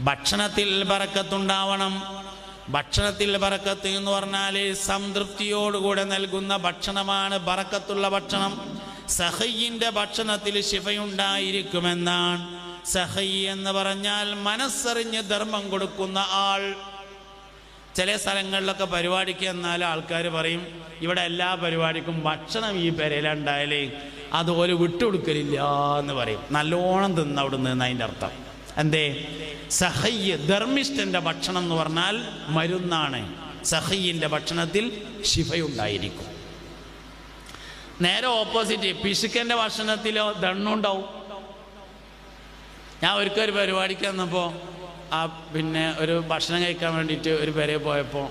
ഭക്ഷണത്തിൽ വറക്കത്തുണ്ടാവണം ഭക്ഷണത്തിൽ ബറക്കത്ത് എന്ന് പറഞ്ഞാൽ സംതൃപ്തിയോടുകൂടെ നൽകുന്ന ഭക്ഷണമാണ് ബറക്കത്തുള്ള ഭക്ഷണം. സഹയ്യിന്റെ ഭക്ഷണത്തിൽ ശിഫയുണ്ടായിരിക്കുമെന്നാണ്. സഹയ്യ എന്ന് പറഞ്ഞാൽ മനസ്സറിഞ്ഞ് ധർമ്മം കൊടുക്കുന്ന ആൾ. ചില സ്ഥലങ്ങളിലൊക്കെ പരിപാടിക്ക് എന്നാൽ ആൾക്കാർ പറയും ഇവിടെ എല്ലാ പരിപാടിക്കും ഭക്ഷണം ഈ പെരയിലുണ്ടായാലേ അതുപോലെ വിട്ടുകൊടുക്കലില്ല എന്ന് പറയും. നല്ലോണം തിന്ന് അവിടെ നിന്ന് അതിന്റെ അർത്ഥം? എന്തേ? സഹയ്യ ധർമ്മിഷ്ഠന്റെ ഭക്ഷണം എന്ന് പറഞ്ഞാൽ മരുന്നാണ്. സഹയ്യിന്റെ ഭക്ഷണത്തിൽ ശിഫയുണ്ടായിരിക്കും. നേരെ ഓപ്പോസിറ്റ് പിശുക്കന്റെ ഭക്ഷണത്തിലോ ദണ്ണുണ്ടാവും. ഞാൻ ഒരിക്കൽ ഒരു പരിപാടിക്ക് വന്നപ്പോൾ ആ പിന്നെ ഒരു ഭക്ഷണം കഴിക്കാൻ വേണ്ടിയിട്ട് ഒരു പേരെ പോയപ്പോൾ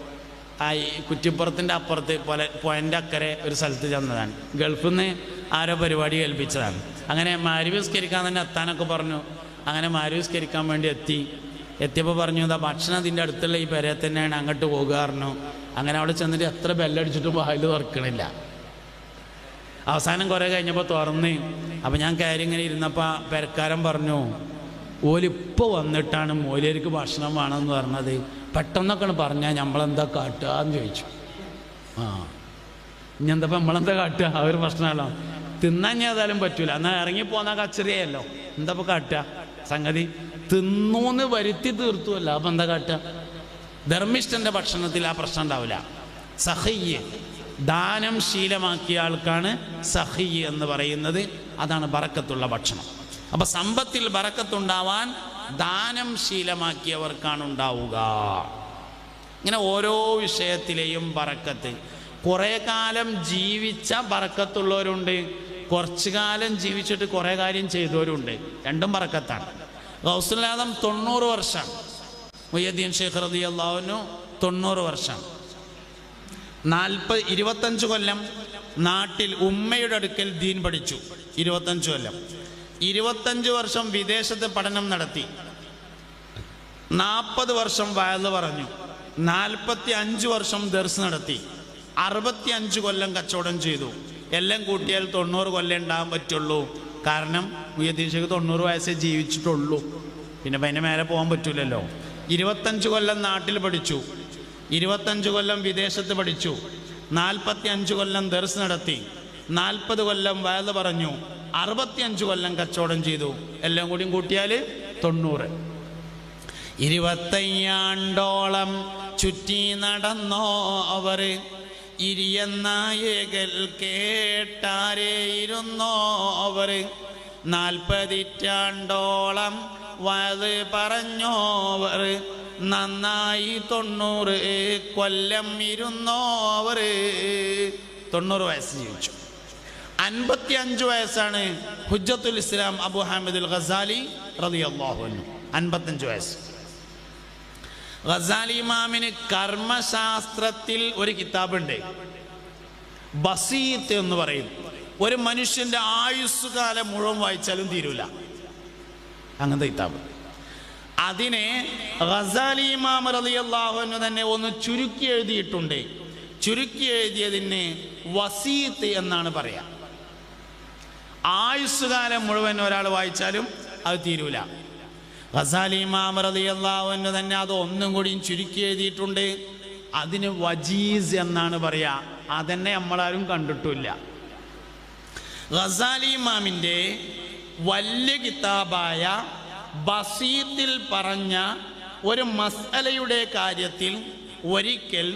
ആ ഈ കുറ്റിപ്പുറത്തിന്റെ അപ്പുറത്ത് പോല പോയിന്റെ അക്കരെ ഒരു സ്ഥലത്ത് ചെന്നതാണ്. ഗൾഫിൽ നിന്ന് ആരോ പരിപാടി ഏൽപ്പിച്ചതാണ്. അങ്ങനെ മാരുവിസ്കരിക്കാൻ തന്നെ എത്താനൊക്കെ പറഞ്ഞു. അങ്ങനെ മാരുവിസ്കരിക്കാൻ വേണ്ടി എത്തി. എത്തിയപ്പോൾ പറഞ്ഞു ഇതാ ഭക്ഷണം അതിന്റെ അടുത്തുള്ള ഈ പേരെ തന്നെയാണ് അങ്ങോട്ട് പോകുക പറഞ്ഞു. അങ്ങനെ അവിടെ ചെന്നിട്ട് എത്ര ബെല്ലടിച്ചിട്ടും വായിൽ തുറക്കണില്ല. അവസാനം കുറേ കഴിഞ്ഞപ്പോൾ തുറന്ന്. അപ്പോൾ ഞാൻ കയറി ഇങ്ങനെ ഇരുന്നപ്പോൾ പെരക്കാരൻ പറഞ്ഞു ഓലിപ്പോൾ വന്നിട്ടാണ് മോലേർക്ക് ഭക്ഷണം വേണമെന്ന് പറഞ്ഞത്. പെട്ടെന്നൊക്കെയാണ് പറഞ്ഞാൽ നമ്മളെന്താ കാട്ടുക? എന്ന് ചോദിച്ചു. ആ. ഇനി എന്താ നമ്മളെന്താ കാട്ടുക? ആ ഒരു പ്രശ്നമല്ലോ തിന്നാൻ ഞാൻ ഏതായാലും പറ്റൂല. എന്നാൽ ഇറങ്ങി പോന്നാൽ കച്ചറിയല്ലോ എന്താ ഇപ്പോൾ കാട്ടുക? സംഗതി തിന്നൂന്ന് വരുത്തി തീർത്തുമല്ല അപ്പം എന്താ കാട്ടുക? ധർമ്മിഷ്ഠന്റെ ഭക്ഷണത്തിൽ ആ പ്രശ്നം ഉണ്ടാവില്ല. സഹയ്യ് ദാനം ശീലമാക്കിയ ആൾക്കാണ് സഹയ്യ എന്ന് പറയുന്നത്. അതാണ് ബറക്കത്തുള്ള ഭക്ഷണം. അപ്പൊ സമ്പത്തിൽ ബറക്കത്തുണ്ടാവാൻ ദാനം ശീലമാക്കിയവർക്കാണ് ഉണ്ടാവുക ഇങ്ങനെ ഓരോ വിഷയത്തിലെയും ബറക്കത്ത്. കുറേ കാലം ജീവിച്ച ബറക്കത്തുള്ളവരുണ്ട്. കുറച്ചു കാലം ജീവിച്ചിട്ട് കുറേ കാര്യം ചെയ്തവരുണ്ട്. രണ്ടും ബറക്കത്താണ്. ഗൗസുലാദം തൊണ്ണൂറ് വർഷം. മുയ്യദ്ദീൻ ഷെയ്ഖ് റതി അള്ളാഹുനു തൊണ്ണൂറ് വർഷം. നാൽപ്പത് ഇരുപത്തഞ്ച് കൊല്ലം നാട്ടിൽ ഉമ്മയുടെ അടുക്കൽ ദീൻ പഠിച്ചു. ഇരുപത്തഞ്ച് കൊല്ലം. ഇരുപത്തഞ്ച് വർഷം വിദേശത്ത് പഠനം നടത്തി. നാൽപ്പത് വർഷം വയൽ പറഞ്ഞു. നാൽപ്പത്തി അഞ്ച് വർഷം ദർസ് നടത്തി. അറുപത്തി അഞ്ച് കൊല്ലം കച്ചവടം ചെയ്തു. എല്ലാം കൂട്ടിയാൽ തൊണ്ണൂറ് കൊല്ലം ഉണ്ടാകാൻ പറ്റുള്ളൂ. കാരണം മുയ്യദ്ദീൻ തൊണ്ണൂറ് വയസ്സേ ജീവിച്ചിട്ടുള്ളൂ. പിന്നെ പിന്നെ മേലെ പോകാൻ പറ്റൂലല്ലോ. ഇരുപത്തഞ്ച് കൊല്ലം നാട്ടിൽ പഠിച്ചു. ഇരുപത്തഞ്ച് കൊല്ലം വിദേശത്ത് പഠിച്ചു. നാൽപ്പത്തി അഞ്ച് കൊല്ലം ദർസ് നടത്തി. നാൽപ്പത് കൊല്ലം വയത് പറഞ്ഞു. അറുപത്തിയഞ്ച് കൊല്ലം കച്ചവടം ചെയ്തു. എല്ലാം കൂടിയും കൂട്ടിയാൽ തൊണ്ണൂറ്. ഇരുപത്തയ്യാണ്ടോളം ചുറ്റി നടന്നോ അവർ ഇരിയന്നായകൽ കേട്ടാരേ ഇരുന്നോ അവർ നാൽപ്പതിറ്റാണ്ടോളം വയത് പറഞ്ഞോവർ നന്നായി തൊണ്ണൂറ് കൊല്ലം ഇരുന്നോ അവർ? തൊണ്ണൂറ് വയസ്സ് ജീവിച്ചു. അൻപത്തി അഞ്ച് വയസ്സാണ് ഹുജ്ജത്തുൽ ഇസ്ലാം അബു ഹാമിദുൽ ഖസാലി റളിയല്ലാഹു അൻഹു. അൻപത്തഞ്ച് വയസ്സ്. ഖസാലി ഇമാമിന് കർമ്മശാസ്ത്രത്തിൽ ഒരു കിതാബുണ്ട്. ബസീത്ത് എന്ന് പറയും. ഒരു മനുഷ്യന്റെ ആയുസ്സുകാലം കാലം മുഴുവൻ വായിച്ചാലും തീരൂല. അങ്ങനത്തെ കിതാബ്. അതിനെ ഖസാലി ഇമാം റളിയല്ലാഹു അൻഹു തന്നെ ഒന്ന് ചുരുക്കി എഴുതിയിട്ടുണ്ട്. ചുരുക്കി എഴുതിയതിന് വസീത്ത് എന്നാണ് പറയാ. ആയുസ്സുകാലം മുഴുവൻ ഒരാൾ വായിച്ചാലും അത് തീരൂല. ഖസാലി ഇമാം റളിയല്ലാഹു അൻഹു തന്നെ അത് ഒന്നും കൂടിയും ചുരുക്കി എഴുതിയിട്ടുണ്ട്. അതിന് വജീസ് എന്നാണ് പറയാ. അതന്നെ നമ്മളാരും കണ്ടിട്ടില്ല ഖസാലി ഇമാമിന്റെ വലിയ കിതാബായ ബസീത്തിൽ പറഞ്ഞ ഒരു മസലയുടെ കാര്യത്തിൽ ഒരിക്കൽ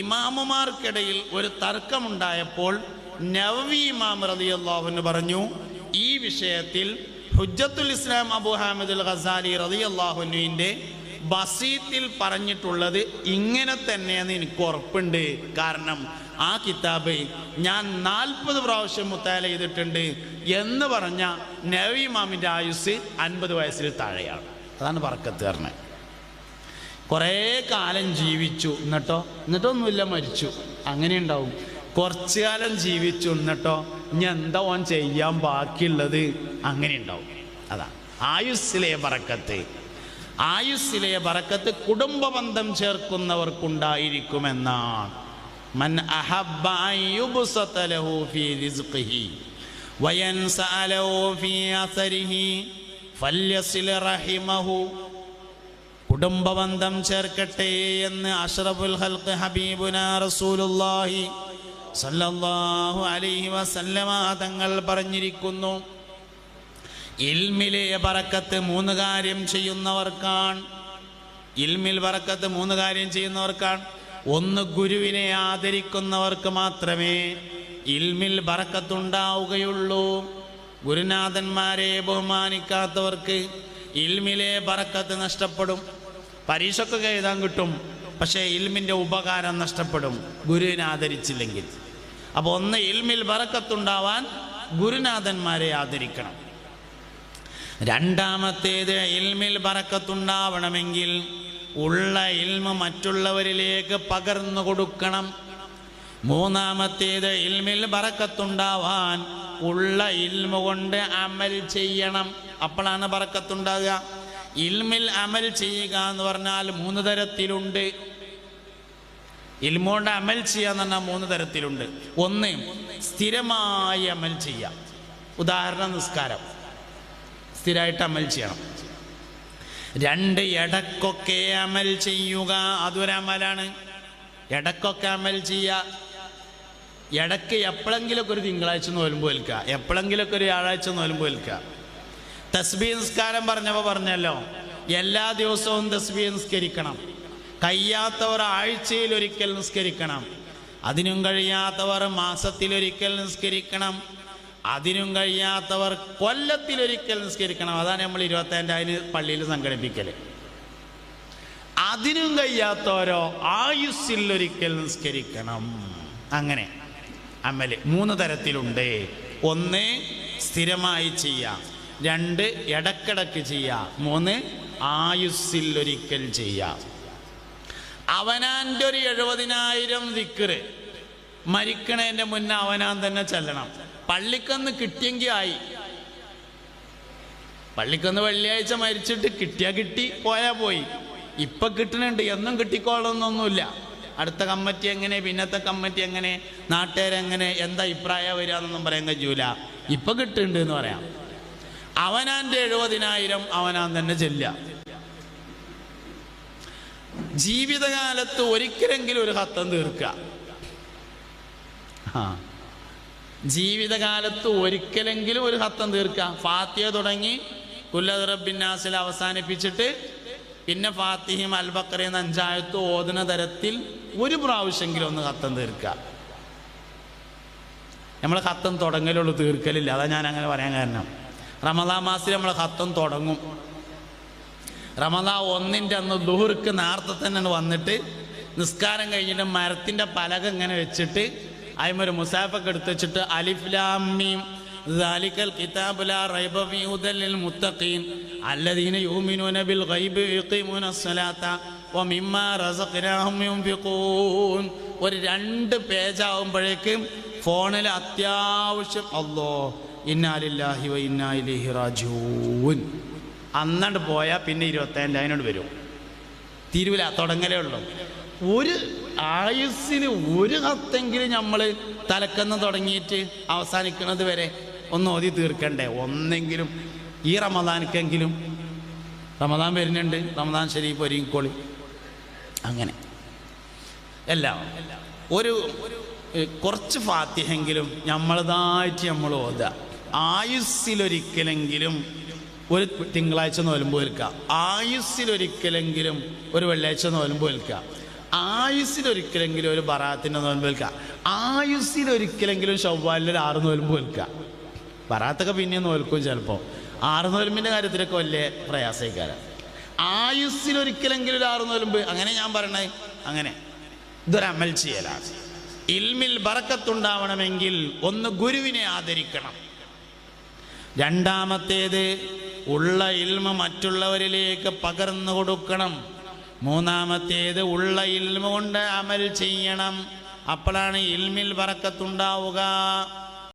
ഇമാമുമാർക്കിടയിൽ ഒരു തർക്കമുണ്ടായപ്പോൾ നവവി ഇമാം റളിയല്ലാഹുവിന് പറഞ്ഞു ഈ വിഷയത്തിൽ ഹുജ്ജത്തുൽ ഇസ്ലാം അബു ഹാമിദുൽ ഖസാലി അള്ളാഹുനുവിന്റെ ബസീത്തിൽ പറഞ്ഞിട്ടുള്ളത് ഇങ്ങനെ തന്നെയെന്ന് എനിക്ക് ഉറപ്പുണ്ട്. കാരണം ആ കിതാബ് ഞാൻ നാൽപ്പത് പ്രാവശ്യം മുത്താല ചെയ്തിട്ടുണ്ട് എന്ന് പറഞ്ഞ നവി ഇമാമിന്റെ ആയുസ് അൻപത് വയസ്സിൽ താഴെയാണ്. അതാണ് പറക്കത്ത് പറഞ്ഞത്. കുറേ കാലം ജീവിച്ചു. എന്നിട്ടോ? എന്നിട്ടൊന്നുമില്ല മരിച്ചു. അങ്ങനെ ഉണ്ടാവും. കുറച്ചു കാലം ജീവിച്ചു എന്നിട്ടോ ഇനി എന്താ ഓൻ ചെയ്യാൻ ബാക്കിയുള്ളത്? അങ്ങനെ ഉണ്ടാവും അതാ. ആയുസ്സിലെ പറക്കത്ത് ആയുസ്സിലെ പറക്കത്ത് കുടുംബബന്ധം ചേർക്കുന്നവർക്കുണ്ടായിരിക്കുമെന്നാണ്. മൻ അഹബ്ബ കുടുംബബന്ധം ചേർക്കട്ടെ എന്ന് അഷ്റഫുൽ ഹൽക്ക് ഹബീബുന റസൂലുള്ളാഹി സല്ലല്ലാഹു അലൈഹി വസല്ലമ തങ്ങൾ പറഞ്ഞിരിക്കുന്നു ഇൽമിലെ പറക്കത്ത് മൂന്ന് കാര്യം ചെയ്യുന്നവർക്കാണ്. ഇൽമിൽ പറക്കത്ത് മൂന്ന് കാര്യം ചെയ്യുന്നവർക്കാണ്. ഒന്ന് ഗുരുവിനെ ആദരിക്കുന്നവർക്ക് മാത്രമേ ഇൽമിൽ പറക്കത്തുണ്ടാവുകയുള്ളൂ ഗുരുനാഥന്മാരെ ബഹുമാനിക്കാത്തവർക്ക് ഇൽമിലെ പറക്കത്ത് നഷ്ടപ്പെടും. പരീക്ഷക്കൊക്കെ എഴുതാൻ കിട്ടും പക്ഷേ ഇൽമിന്റെ ഉപകാരം നഷ്ടപ്പെടും. ഗുരുവിനെ ആദരിച്ചില്ലെങ്കിൽ. അപ്പോൾ ഒന്ന് ഇൽമിൽ വറക്കത്തുണ്ടാവാൻ ഗുരുനാഥന്മാരെ ആദരിക്കണം. രണ്ടാമത്തേത് ഇൽമിൽ വറക്കത്തുണ്ടാവണമെങ്കിൽ ഉള്ള ഇൽമ മറ്റുള്ളവരിലേക്ക് പകർന്നു കൊടുക്കണം. മൂന്നാമത്തേത് ഇൽമിൽ ബറക്കത്തുണ്ടാവാൻ ഉള്ള ഇൽമ കൊണ്ട് അമൽ ചെയ്യണം. അപ്പോഴാണ് ബറക്കത്തുണ്ടാകുക. ഇൽമിൽ അമൽ ചെയ്യുക എന്ന് പറഞ്ഞാൽ മൂന്ന് തരത്തിലുണ്ട്. ഇൽമോണ്ട് അമൽ ചെയ്യുക എന്ന് പറഞ്ഞാൽ മൂന്ന് തരത്തിലുണ്ട്. ഒന്ന് സ്ഥിരമായി അമൽ ചെയ്യാം. ഉദാഹരണ നിസ്കാരം. സ്ഥിരമായിട്ട് അമൽ ചെയ്യണം. രണ്ട് ഇടക്കൊക്കെ അമൽ ചെയ്യുക. അതൊരമലാണ് ഇടക്കൊക്കെ അമൽ ചെയ്യുക. ഇടയ്ക്ക് എപ്പോഴെങ്കിലൊക്കെ ഒരു തിങ്കളാഴ്ച നോലുമ്പ് വെൽക്കുക എപ്പോഴെങ്കിലൊക്കെ ഒരു വ്യാഴാഴ്ച നോലുമ്പ് വെൽക്കുക തസ്ബി നിസ്കാരം പറഞ്ഞപ്പോൾ പറഞ്ഞല്ലോ എല്ലാ ദിവസവും തസ്ബി നിസ്കരിക്കണം. കഴിയാത്തവർ ആഴ്ചയിൽ ഒരിക്കൽ നിസ്കരിക്കണം. അതിനും കഴിയാത്തവർ മാസത്തിലൊരിക്കൽ നിസ്കരിക്കണം. അതിനും കഴിയാത്തവർ കൊല്ലത്തിലൊരിക്കൽ നിസ്കരിക്കണം. അതാണ് നമ്മൾ ഇരുപത്തഞ്ചായിരം പള്ളിയിൽ സംഘടിപ്പിക്കൽ അതിനും കഴിയാത്തവരോ ആയുസ്സിൽ ഒരിക്കൽ നിസ്കരിക്കണം. അങ്ങനെ അമൽ മൂന്ന് തരത്തിലുണ്ട്. ഒന്ന് സ്ഥിരമായി ചെയ്യാം. രണ്ട് ഇടക്കിടക്ക് ചെയ്യാം. മൂന്ന് ആയുസ്സിൽ ഒരിക്കൽ ചെയ്യാം. അവനാന്റെ ഒരു എഴുപതിനായിരം ദിക്കറ് മരിക്കണേന്റെ മുന്നേ അവനാൻ തന്നെ ചെല്ലണം. പള്ളിക്കന്ന് കിട്ടിയെങ്കിൽ ആയി. പള്ളിക്കന്ന് വെള്ളിയാഴ്ച മരിച്ചിട്ട് കിട്ടിയാ കിട്ടി പോയാ പോയി. ഇപ്പൊ കിട്ടണുണ്ട് എന്നും കിട്ടിക്കോളണമെന്നൊന്നുമില്ല. അടുത്ത കമ്മിറ്റി എങ്ങനെ പിന്നത്തെ കമ്മിറ്റി എങ്ങനെ നാട്ടുകാരെങ്ങനെ എന്താ അഭിപ്രായം വരിക എന്നൊന്നും പറയാൻ കഴിയൂല. ഇപ്പൊ കിട്ടുന്നുണ്ട് എന്ന് പറയാം. അവനാന്റെ എഴുപതിനായിരം അവനാൻ തന്നെ ചെല്ലുക. ജീവിതകാലത്ത് ഒരിക്കലെങ്കിലും ഒരു ഹത്തം തീർക്കുക ആ. ജീവിതകാലത്ത് ഒരിക്കലെങ്കിലും ഒരു ഹത്തം തീർക്കുക ഫാത്തിയ തുടങ്ങി. കുല്ലറബിന്നാസിൽ അവസാനിപ്പിച്ചിട്ട് പിന്നെ ഫാത്തിഹിം അൽബക്കറി എന്ന അഞ്ചായത്ത് ഓതുന്ന തരത്തിൽ ഒരു പ്രാവശ്യമെങ്കിലും ഒന്ന് ഹത്തം തീർക്കുക നമ്മൾ ഹത്തം തുടങ്ങലുള്ളൂ തീർക്കലില്ല. അതാ ഞാൻ അങ്ങനെ പറയാൻ കാരണം. റമദാ മാസത്തിൽ നമ്മൾ ഹത്തം തുടങ്ങും. റമദാ ഒന്നിന്റെ അന്ന് ദുഹുർക്ക് നേർത്ത തന്നെ വന്നിട്ട് നിസ്കാരം കഴിഞ്ഞിട്ട് മരത്തിന്റെ പലക ഇങ്ങനെ വെച്ചിട്ട് അതിമൊരു മുസാഫക്ക് എടുത്ത് വെച്ചിട്ട് അലിഫ്ലാമീം ഒരു രണ്ട് പേജാവുമ്പോഴേക്കും ഫോണിൽ അത്യാവശ്യം അല്ലോ ഇന്നാലില്ലാഹി വ ഇന്നാ ഇലൈഹി റാജൂൻ അന്നണ്ട് പോയാൽ പിന്നെ ഇരുപത്തേഴ് അതിനോട് വരും. തിരുവില തുടങ്ങലേ ഉള്ളൂ. ഒരു ആയുസ്സിന് ഒരു കത്തെങ്കിലും നമ്മൾ തലക്കന്ന് തുടങ്ങിയിട്ട് അവസാനിക്കുന്നത് വരെ ഒന്ന് ഓതി തീർക്കണ്ടേ. ഒന്നെങ്കിലും ഈ റമദാനിക്കെങ്കിലും റമദാൻ വരുന്നുണ്ട്. റമദാൻ ശരീഫ് ഒരുങ്ങിക്കോളി. അങ്ങനെ. എല്ലാം. ഒരു കുറച്ച് ഫാത്തിഹെങ്കിലും നമ്മളതായിട്ട് നമ്മൾ ഓതുക ആയുസ്സിലൊരിക്കലെങ്കിലും ഒരു തിങ്കളാഴ്ച നോലുമ്പ് വലിക്കുക ആയുസ്സിലൊരിക്കലെങ്കിലും ഒരു വെള്ളിയാഴ്ച നോലുമ്പ് വലിക്കുക ആയുസ്സിലൊരിക്കലെങ്കിലും ഒരു ബറാത്തിന്റെ നോലുമ്പ് വലിക്കുക ആയുസ്സിലൊരിക്കലെങ്കിലും ഒരു ആറ് നോലുമ്പ് വലിക്കുക ബറാത്തൊക്കെ പിന്നെയും നോൽക്കും ചിലപ്പോൾ ആറ് നോലുമ്പിന്റെ കാര്യത്തിലൊക്കെ വലിയ പ്രയാസക്കാരാണ് ആയുസ്സിലൊരിക്കലെങ്കിലും ഒരു ആറ് നോലുമ്പ് അങ്ങനെ ഞാൻ പറയണേ അങ്ങനെ. ഇതൊരു അമൽ ചെയ്യലാണ്. ഇൽമിൽ ബറക്കത്തുണ്ടാവണമെങ്കിൽ ഒന്ന് ഗുരുവിനെ ആദരിക്കണം. രണ്ടാമത്തേത് ഉള്ള ഇൽമ മറ്റുള്ളവരിലേക്ക് പകർന്നു കൊടുക്കണം. മൂന്നാമത്തേത് ഉള്ള ഇൽമ കൊണ്ട് അമൽ ചെയ്യണം. അപ്പോഴാണ് ഇൽമിൽ ബറക്കത്തുണ്ടാവുക